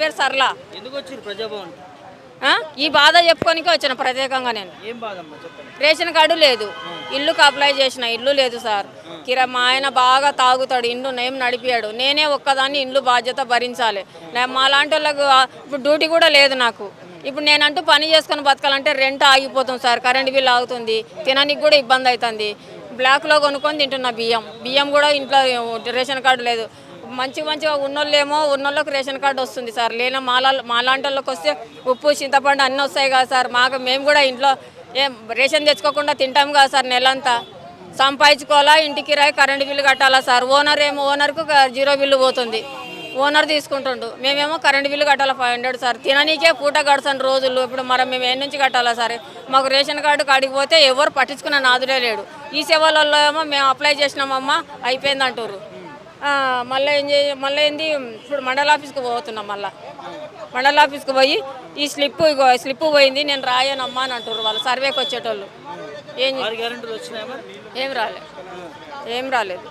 పేరు సర్లా ఎందుకు వచ్చారు ప్రజాభవన్? ఈ బాధ చెప్పుకోనికే వచ్చిన ప్రత్యేకంగా నేను. ఏం రేషన్ కార్డు లేదు. ఇల్లుకి అప్లై చేసిన ఇల్లు లేదు సార్. కిరా మా ఆయన బాగా తాగుతాడు ఇల్లు నేం నడిపాడు. నేనే ఒక్కదాన్ని ఇల్లు బాధ్యత భరించాలి. మా లాంటి వాళ్ళకు ఇప్పుడు డ్యూటీ కూడా లేదు నాకు. ఇప్పుడు నేనంటూ పని చేసుకొని బతకాలంటే రెంట్ ఆగిపోతుంది సార్. కరెంట్ బిల్ ఆగుతుంది. తినడానికి కూడా ఇబ్బంది అవుతుంది. బ్లాక్లో కొనుక్కొని తింటున్నా బియ్యం. బియ్యం కూడా ఇంట్లో రేషన్ కార్డు లేదు. మంచి మంచిగా ఉన్నోళ్ళేమో ఉన్నోళ్ళకి రేషన్ కార్డు వస్తుంది సార్. లేని మాలా మాలాంటి వాళ్ళకి వస్తే ఉప్పు చింతపండు అన్నీ వస్తాయి కదా సార్. మాకు మేము కూడా ఇంట్లో ఏం రేషన్ తెచ్చుకోకుండా తింటాం కదా సార్ నెలంతా. సంపాదించుకోవాలా ఇంటికి రాయి కరెంటు బిల్లు కట్టాలా సార్. ఓనర్ ఏమో ఓనర్కు జీరో బిల్లు పోతుంది. ఓనర్ తీసుకుంటుండు. మేమేమో కరెంటు బిల్లు కట్టాలా ఫైవ్ హండ్రెడ్ సార్. తిననీకే పూట గడసని రోజులు. ఇప్పుడు మరి మేము ఏ నుంచి కట్టాలా సార్? మాకు రేషన్ కార్డు కాడికి పోతే ఎవరు పట్టించుకున్న నాదుడే లేడు. ఈ సేవలలో ఏమో మేము అప్లై చేసినామమ్మా అయిపోయింది అంటారు మళ్ళీ ఏం చే మళ్ళీ ఏంది ఇప్పుడు మండల ఆఫీస్కి పోతున్నాం మళ్ళీ. మండల ఆఫీస్కి పోయి ఈ స్లిప్ స్లిప్ పోయింది నేను రాయనమ్మా అని అంటారు వాళ్ళు సర్వేకి వచ్చేటోళ్ళు. ఏం ఏం రాలేదు ఏం రాలేదు.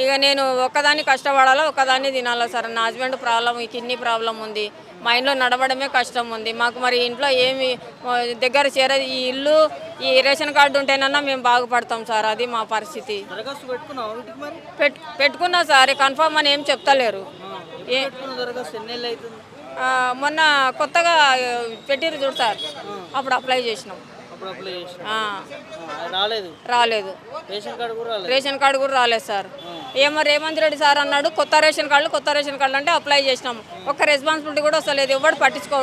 ఇక నేను ఒక్కదాన్ని కష్టపడాలా ఒక్కదాన్ని తినాలా సార్? నా హస్బెండ్ ప్రాబ్లం ఈ కిడ్నీ ప్రాబ్లం ఉంది. మా ఇంట్లో నడవడమే కష్టం ఉంది. మాకు మరి ఇంట్లో ఏమి దగ్గర చేరదు ఈ ఇల్లు ఈ రేషన్ కార్డు ఉంటేనన్నా మేము బాగుపడతాం సార్. అది మా పరిస్థితి. పెట్టుకున్నా సార్. కన్ఫామ్ అని ఏం చెప్తలేరు. మొన్న కొత్తగా పెట్టిరు చూడు సార్. అప్పుడు అప్లై చేసినాం. రాలేదు. రాలేదు. రేషన్ కార్డు కూడా రాలేదు. రేషన్ కార్డు కూడా రాలేదు సార్. ఏమో రేవంత్ రెడ్డి సార్ అన్నాడు కొత్త రేషన్ కార్డులు కొత్త రేషన్ కార్డులు అంటే అప్లై చేసినాం. ఒక్క రెస్పాన్సిబిలిటీ కూడా వస్తలేదు ఎవరు పట్టించుకో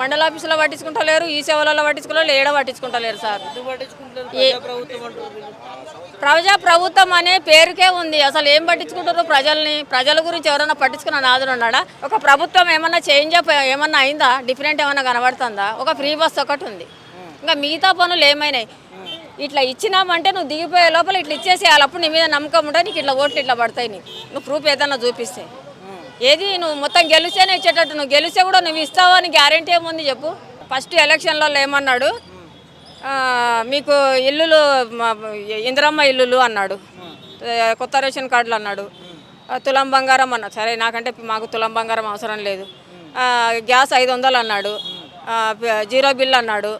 మండల ఆఫీసులో పట్టించుకుంటలేరు ఈ సేవలలో పట్టించుకోలేరు ఏడ పట్టించుకుంటలేరు సార్. ప్రజా ప్రభుత్వం అనే పేరుకే ఉంది. అసలు ఏం పట్టించుకుంటారు ప్రజల్ని? ప్రజల గురించి ఎవరైనా పట్టించుకున్న నాదుడు ఉన్నాడా? ఒక ప్రభుత్వం ఏమన్నా చేంజ్ ఏమన్నా అయిందా? డిఫరెంట్ ఏమన్నా కనబడుతుందా? ఒక ఫ్రీ బస్ ఒకటి ఉంది. ఇంకా మిగతా పనులు ఏమైనాయి? ఇట్లా ఇచ్చినామంటే నువ్వు దిగిపోయే లోపల ఇట్లా ఇచ్చేసేయాలి. అప్పుడు నీ మీద నమ్మకం ఉంటే నీకు ఇట్లా ఓట్లు ఇట్లా పడతాయి నీకు. నువ్వు ప్రూఫ్ ఏదన్నా చూపిస్తే. ఏది నువ్వు మొత్తం గెలిస్తేనే ఇచ్చేటట్టు. నువ్వు గెలిస్తే కూడా నువ్వు ఇస్తావు? అని గ్యారంటీ ఏముంది చెప్పు. ఫస్ట్ ఎలక్షన్లలో ఏమన్నాడు? మీకు ఇల్లులు ఇందిరమ్మ ఇల్లులు అన్నాడు. కొత్త రేషన్ కార్డులు అన్నాడు. తులం బంగారం అన్నాడు సరే నాకంటే మాకు తులం బంగారం అవసరం లేదు. గ్యాస్ ఐదు వందలు అన్నాడు. జీరో బిల్ అన్నాడు.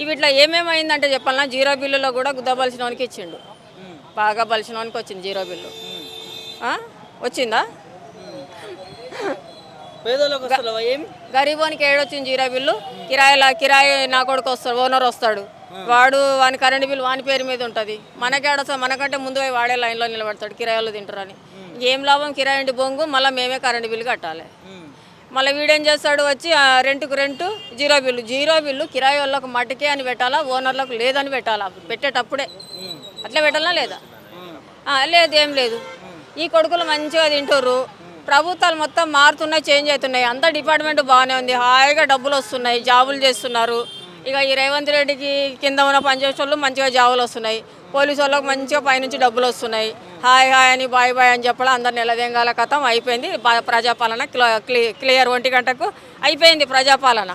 ఇవి ఇట్లా ఏమేమైందంటే చెప్పాలన్నా జీరో బిల్లులో కూడా గుద్దబలిసిన వానికి ఇచ్చిండు. బాగా బలిసిన వానికి వచ్చింది జీరో బిల్లు? వచ్చిందా? గరీబోనికి ఏడొచ్చింది జీరో బిల్లు? కిరాయిల కిరాయి నా కొడుకు వస్తాడు ఓనర్ వస్తాడు. వాడు వాని కరెంట్ బిల్లు వాని పేరు మీద ఉంటుంది. మనకేడొస్తా మనకంటే ముందు వాడే లైన్లో నిలబడతాడు కిరాయిలు తింటారని. ఏం లాభం? కిరాయి ఇంటి బొంగు మళ్ళీ మేమే కరెంట్ బిల్లు కట్టాలి. మళ్ళీ వీడేం చేస్తాడు వచ్చి ఆ, రెంట్కు rent zero bill zero bill కిరాయి వాళ్ళకు మటుకే అని పెట్టాలా ఓనర్లకు లేదని పెట్టాలా? పెట్టేటప్పుడే. అట్లా పెట్టాలా లేదా? లేదు ఏం లేదు. ఈ కొడుకులు మంచిగా తింటుర్రు. ప్రభుత్వాలు మొత్తం మారుతున్నాయి చేంజ్ అవుతున్నాయి. అంతా డిపార్ట్మెంట్ బాగానే ఉంది. హాయిగా డబ్బులు వస్తున్నాయి జాబులు చేస్తున్నారు. ఇక ఈ రేవంత్ రెడ్డికి కింద ఉన్న పనిచేసే వాళ్ళు మంచిగా జాబులు వస్తున్నాయి. పోలీసు వాళ్ళకి మంచిగా పైనుంచి డబ్బులు వస్తున్నాయి. హాయ్ హాయ్ అని బాయ్ బాయ్ అని చెప్పడం అందరు నెలదెంగాల కథం. అయిపోయింది. ప్రజాపాలన క్ల- క్లి- క్లియర్ ఒంటి గంటకు అయిపోయింది ప్రజాపాలన.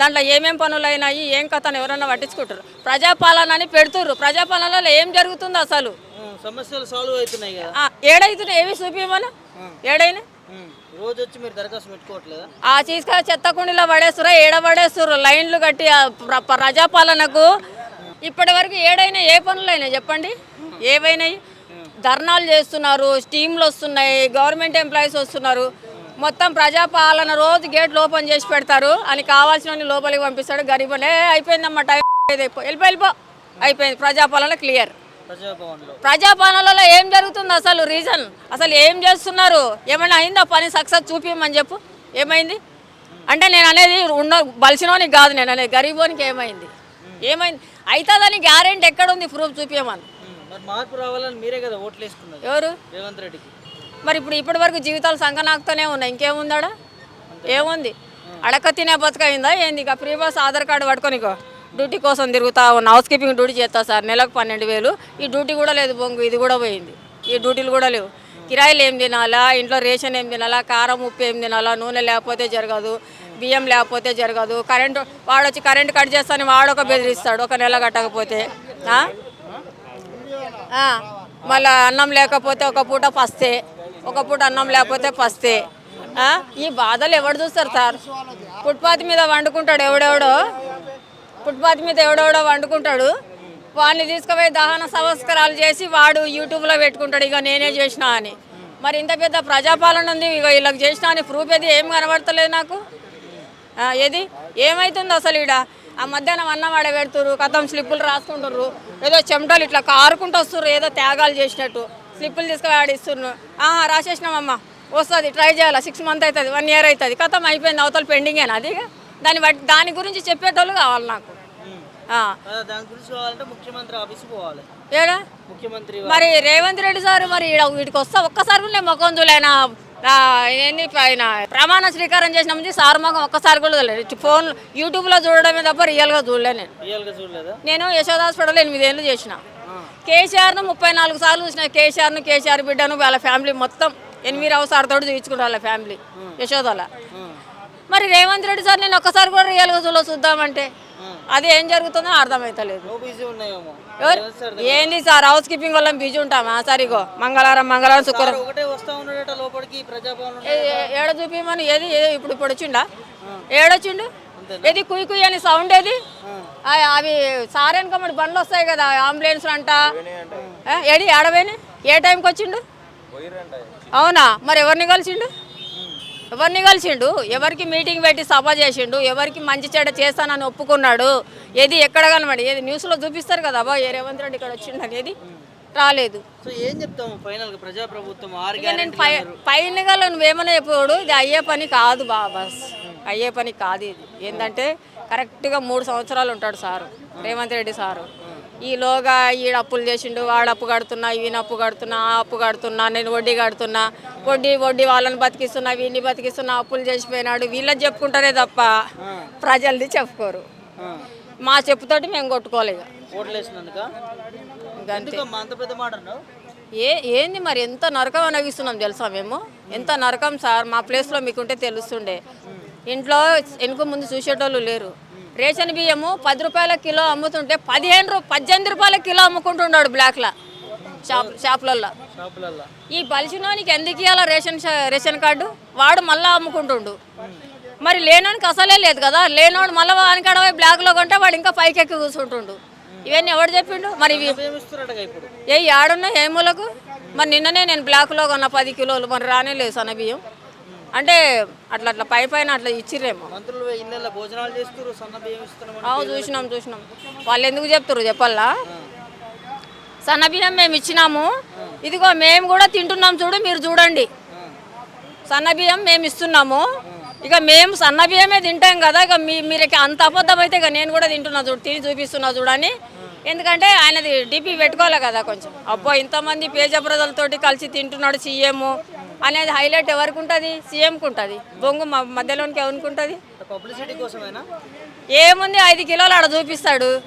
దాంట్లో ఏమేం పనులు అయినాయి ఏం కథను ఎవరన్నా పట్టించుకుంటారు? ప్రజాపాలన అని పెడుతుర్రు. ప్రజాపాలనలో ఏం జరుగుతుంది అసలు? సమస్యలు సాల్వ్ అవుతున్నాయి ఏడైతున్నాయి. ఏవి చూపించమను ఏడైనా? ఉమ్, రోజు వచ్చి మీరు దరఖాస్తు పెట్టుకోవట్లేదా? ఆ తీసుకొని చెత్త కుండీలో పడేస్తురా ఏడ పడేస్తుర్రు? లైన్లు కట్టి ప్రజాపాలనకు ఇప్పటి వరకు ఏడైనా ఏ పనులు అయినాయి చెప్పండి? ఏవైనాయి? ధర్నాలు చేస్తున్నారు స్టీమ్లు వస్తున్నాయి గవర్నమెంట్ ఎంప్లాయీస్ వస్తున్నారు. మొత్తం ప్రజాపాలన రోజు గేట్లు ఓపెన్ చేసి పెడతారు. అని కావాల్సిన లోపలికి పంపిస్తాడు. గరీబ్ ఏ అయిపోయిందమ్మా టైం వెళ్ళిపో వెళ్ళిపో వెళ్ళిపో. అయిపోయింది. ప్రజాపాలన క్లియర్ ప్రజాపాలనలో. ఏం జరుగుతుంది అసలు రీజన్ అసలు ఏం చేస్తున్నారు? ఏమైనా అయిందా పని సక్సెస్ చూపించమని చెప్పు. ఏమైంది? అంటే నేను అనేది ఉన్న బలిసినోనికి కాదు నేను అనేది గరీబోనికి ఏమైంది? ఏమైంది? అవుతుందని గ్యారెంటీ ఎక్కడుంది? ప్రూఫ్ చూపించమని మార్పు రావాలని మీరే కదా ఓట్లు వేసుకున్నది. ఎవరు? రేవంత్ రెడ్డికి. మరి ఇప్పుడు ఇప్పటి వరకు జీవితాలు సంకనాకుతూనే ఉన్నాయి. ఇంకేముందాడా? ఏముంది? అడక తినే బతుకైందా? ఏంది? ఇక ఫ్రీ బస్ ఆధార్ కార్డు పట్టుకోనికో. డ్యూటీ కోసం తిరుగుతా ఉన్న. హౌస్ కీపింగ్ డ్యూటీ చేస్తా సార్. నెలకు పన్నెండు వేలు. ఈ డ్యూటీ కూడా లేదు బొంగు. ఇది కూడా పోయింది. ఈ డ్యూటీలు కూడా లేవు. కిరాయిలు ఏం తినాలా? ఇంట్లో రేషన్ ఏం తినాలా? కారం ఉప్పు ఏం తినాలా? నూనె లేకపోతే జరగదు. బియ్యం లేకపోతే జరగదు. కరెంటు వాడు వచ్చి కరెంట్ కట్ చేస్తాను వాడొక బెదిరిస్తాడు. ఒక నెల కట్టకపోతే. మళ్ళా అన్నం లేకపోతే ఒక పూట పస్తే ఒక పూట అన్నం లేకపోతే పస్తే ఈ బాధలు ఎవడు చూస్తారు సార్? ఫుట్పాత్ మీద వండుకుంటాడు ఎవడెవడో? ఫుట్పాత్ మీద ఎవడెవడో వండుకుంటాడు. వాడిని తీసుకుపోయి దహన సంస్కారాలు చేసి వాడు యూట్యూబ్లో పెట్టుకుంటాడు. ఇక నేనే చేసినా అని. మరి ఇంత పెద్ద ప్రజాపాలన ఉంది. ఇక వీళ్ళకి చేసినా అని ప్రూఫ్ ఏది? ఏం కనబడతలేదు నాకు. ఏది? ఏమవుతుంది అసలు ఈడ? ఆ మధ్యాహ్నం అన్నం పెడుతురు కథం స్లిప్పులు రాసుకుంటుర్రు. ఏదో చెమటలు ఇట్లా కారుకుంటూ వస్తుర్రు ఏదో త్యాగాలు చేసినట్టు. స్లిప్పులు తీసుకుపోయి ఆడిస్తున్నారు ఆహా రాసేసినామమ్మా వస్తుంది ట్రై చేయాలి? సిక్స్ మంత్ అవుతుంది వన్ ఇయర్ అవుతుంది కథం అయిపోయింది అవతల పెండింగేనా అది ఇక? దాని బట్టి దాని గురించి చెప్పేటోళ్ళు కావాలి నాకు. ముఖ్యమంత్రి మరి రేవంత్ రెడ్డి సార్ మరి వీటికి వస్తా ఒక్కసారి నేను మొఖం చూలేనా ఏంది ఆయన ప్రమాణ స్వీకారం చేసిన ముందు సార్ మొఖం ఒక్కసారి కూడా చూడలేదు. ఫోన్ యూట్యూబ్లో చూడడమే తప్ప రియల్గా చూడలే నేను. చూడలేదా? నేను యశోద హాస్పిటల్ ఎనిమిదేళ్ళు చేసిన. కేసీఆర్ను ముప్పై నాలుగు సార్లు చూసిన. కేసీఆర్ను కేసీఆర్ బిడ్డను వాళ్ళ ఫ్యామిలీ మొత్తం ఎనిమిది రావు సార్ తోటి చూపించుకుంటారు వాళ్ళ ఫ్యామిలీ యశోదల. మరి రేవంత్ రెడ్డి సార్ నేను ఒక్కసారి కూడా రియల్గా చూడ చూద్దామంటే. అది ఏం జరుగుతుందో అర్థమవుతలేదు సార్ ఏంది సార్ హౌస్ కీపింగ్ వల్ల బిజీ ఉంటామా? సరిగో మంగళవారం మంగళవారం శుక్రవారం. సార్ ఏడ చూపిమని? ఏది ఏది? ఇప్పుడు ఇప్పుడు వచ్చిండా? ఏడొచ్చిండు ఏది కుయ్ కుయ్ అని సౌండ్ ఏది? అవి సారెనక మరి బండ్లు వస్తాయి కదా అంబులెన్స్ అంట ఏడి ఆడవేని ఏ టైంకి వచ్చిండు? అవునా? మరి ఎవరిని కలిసిండు? ఎవరిని కలిసిండు? ఎవరికి మీటింగ్ పెట్టి సభ చేసిండు? ఎవరికి మంచి చెడ్డ చేస్తానని ఒప్పుకున్నాడు? ఏది ఎక్కడ కనబడి? ఏది న్యూస్లో చూపిస్తారు కదా అబ్బా ఏ రేవంత్ రెడ్డి ఇక్కడ వచ్చిండని ఏది రాలేదు. సో ఏం చెప్తాము ఫైనల్ ప్రజాప్రభుత్వం నేను చెప్పాడు ఇది అయ్యే పని కాదు బాబాస్ అయ్యే పని కాదు ఇది. ఏంటంటే కరెక్ట్గా మూడు సంవత్సరాలు ఉంటాడు సారు రేవంత్ రెడ్డి సారు. ఈలోగా ఈడ అప్పులు చేసిండు వాడు అప్పు కడుతున్నా ఈయన అప్పు కడుతున్నా ఆ అప్పు కడుతున్నా నేను వడ్డీ కడుతున్నా వడ్డీ వడ్డీ వాళ్ళని బతికిస్తున్నా వీళ్ళని బతికిస్తున్నా అప్పులు చేసిపోయినాడు. వీళ్ళని చెప్పుకుంటారే తప్ప ప్రజలది చెప్పుకోరు. మా చెప్పుతోటి మేము కొట్టుకోలేదు ఏ ఏంది మరి ఎంత నరకం అనగిస్తున్నాం తెలుసా మేము? ఎంత నరకం సార్? మా ప్లేస్లో మీకుంటే తెలుస్తుండే. ఇంట్లో వెనుక ముందు చూసేటోళ్ళు లేరు. రేషన్ బియ్యము పది రూపాయల కిలో అమ్ముతుంటే పదిహేను రూ పద్దెనిమిది రూపాయల కిలో అమ్ముకుంటున్నాడు బ్లాక్లో. షాప్ షాపులల్లో. ఈ బలిసినోనికి ఎందుకు ఇవ్వాలా రేషన్ రేషన్ కార్డు? వాడు మళ్ళీ అమ్ముకుంటుండు. మరి లేనోనికి అసలే లేదు కదా. లేనోడు మళ్ళీ వానికాడ పోయి బ్లాక్లో కొంటే వాడు ఇంకా పైకి ఎక్కి కూర్చుంటుండు. ఇవన్నీ ఎవడు చెప్పిండు? మరి ఇవి ఏ ఆడున్నా ఏ మూలకు? మరి నిన్ననే నేను బ్లాక్లో కొన్న పది కిలోలు. మరి రానే లేదు సన్న బియ్యం. అంటే అట్లా అట్లా పై పైన అట్లా ఇచ్చిర్రేమో. మంత్రులు భోజనాలు చేస్తారు సన్న బియ్యం ఇస్తున్నాం అవు చూసినాం చూసినాం. వాళ్ళు ఎందుకు చెప్తారు చెప్పాలా? సన్న బియ్యం మేము ఇచ్చినాము. ఇదిగో మేము కూడా తింటున్నాం చూడు మీరు చూడండి. సన్న బియ్యం మేము ఇస్తున్నాము. ఇక మేము సన్న బియ్యమే తింటాం కదా ఇక మీ మీరు అంత అబద్ధం అయితే ఇక నేను కూడా తింటున్నా చూడు తిని చూపిస్తున్నా చూడని ఎందుకంటే ఆయనది డిపి పెట్టుకోవాలి కదా కొంచెం. అబ్బో ఇంతమంది పేజ ప్రజలతోటి కలిసి తింటున్నాడు సీఎం అనేది హైలైట్ ఎవరికి ఉంటుంది సీఎంకి ఉంటుంది బొంగు మ- మధ్యలోనికి ఎవరికి ఉంటుంది ఏముంది ఐదు కిలోలు ఆడ చూపిస్తాడు.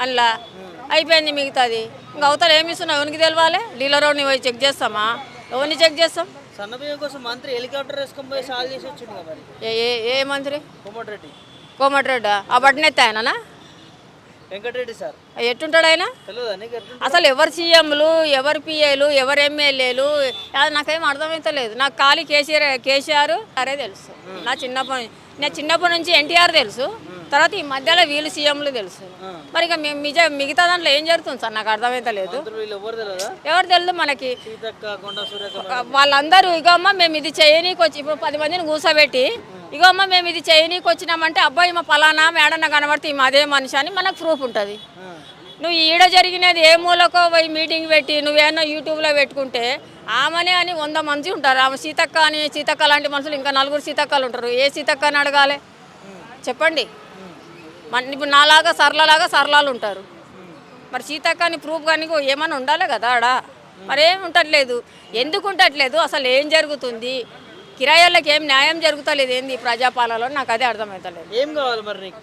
అందులో అయిపోయింది మిగతాది. ఇంకా అవతల ఏమి ఇస్తున్నావు? ఎవరికి తెలవాలి? డీలర్ పోయి చెక్ చేస్తామా? ఎవరిని చెక్ చేస్తాం? కోసం మంత్రి హెలికాప్టర్ వేసుకొని పోయి సాల్ చేసి వచ్చిండు ఏ మంత్రి? కోమటిరెడ్డి. కోమటిరెడ్డి? ఆ బట్టనెత్తి ఆయననా వెంకటరెడ్డి సార్. ఎట్టుంటాడు ఆయన? అసలు ఎవరు సీఎంలు ఎవరు పిఏలు ఎవరు ఎమ్మెల్యేలు అది నాకేం అర్థమైతలేదు. నాకు ఖాళీ కేసీఆర్ కేసీఆర్ అరే తెలుసు. నా చిన్నప్పటి నుంచి నా చిన్నప్పటి నుంచి ఎన్టీఆర్ తెలుసు. తర్వాత ఈ మధ్యలో వీళ్ళు సీఎంలు తెలుసు. మరి ఇక మిగతా దాంట్లో ఏం జరుగుతుంది సార్? నాకు అర్థమైతలేదు మంత్రులు వీళ్ళు ఎవరు తెలియదా మనకి. వాళ్ళందరూ ఇగో అమ్మ మేము ఇది చేయనీకి వచ్చి ఇప్పుడు పది మందిని కూర్చోబెట్టి ఇగో అమ్మ మేము ఇది చేయనీకి వచ్చినామంటే అబ్బాయి మా పలానా మేడన్న కనబడితే ఈమె అదే మనిషి అని మనకు ప్రూఫ్ ఉంటుంది. నువ్వు ఈడ జరిగినది ఏ మూలకో పోయి మీటింగ్ పెట్టి నువ్వేమో యూట్యూబ్లో పెట్టుకుంటే ఆమెనే అని వంద మంది ఉంటారు. ఆమె సీతక్క అని సీతక్క లాంటి మనుషులు ఇంకా నలుగురు సీతక్కలు ఉంటారు. ఏ సీతక్క అని అడగాలి? చెప్పండి. మన ఇప్పుడు నాలాగా సరళలాగా సరళాలు ఉంటారు. మరి సీతక్కని ప్రూఫ్ కానీ ఏమైనా ఉండాలి కదా ఆడ? మరేం ఉండట్లేదు. ఎందుకు ఉండట్లేదు? అసలు ఏం జరుగుతుంది? కిరాయాలకు ఏం న్యాయం జరుగుతలేదు ఏంది ఈ ప్రజాపాలనలో? నాకు అదే అర్థమవుతలేదు ఏం కావాలి మరి నీకు?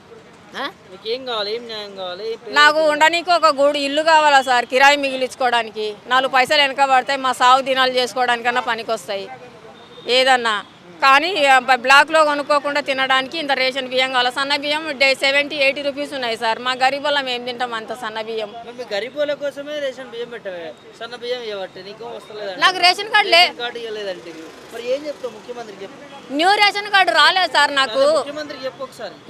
నీకు ఉండడానికి ఒక గూడు ఇల్లు కావాలా సార్ కిరాయి మిగిలించుకోవడానికి. నాలుగు పైసలు వెనక పడతాయి మా సాగు దినాలు చేసుకోవడానికన్నా పనికి వస్తాయి ఏదన్నా కానీ బ్లాక్లో కొనుక్కోకుండా తినడానికి ఇంత రేషన్ బియ్యం కావాలి? సన్న బియ్యం డే సెవెంటీ ఎయిటీ రూపీస్ ఉన్నాయి సార్. మా గరీబ్ వాళ్ళం ఏం తింటాం అంత సన్న బియ్యం? గరీబుల కోసమే రేషన్ బియ్యం పెట్టవే. సన్న బియ్యం నీకు రేషన్ కార్డు లే రేషన్ కార్డు ఇవ్వలేదంటే మరి ఏం చెప్తావు ముఖ్యమంత్రికి చెప్పు. న్యూ రేషన్ కార్డు రాలేదు సార్ నాకు.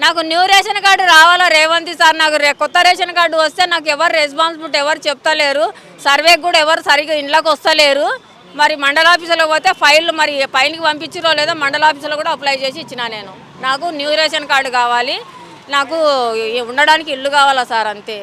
నాకు న్యూ రేషన్ కార్డు రావాలా రేవంత్ సార్? నాకు కొత్త రేషన్ కార్డు వస్తే నాకు ఎవరు రెస్పాన్సిబిలిటీ ఎవరు చెప్తలేరు. సర్వేకి కూడా ఎవరు సరిగ్గా ఇంట్లోకి వస్తలేరు. మరి మండల ఆఫీసులో పోతే ఫైల్ మరి ఫైల్కి పంపించిరో లేదో మండల ఆఫీసులో కూడా అప్లై చేసి ఇచ్చిన నేను. నాకు న్యూ రేషన్ కార్డు కావాలి. నాకు ఉండడానికి ఇల్లు కావాలా సార్ అంతే.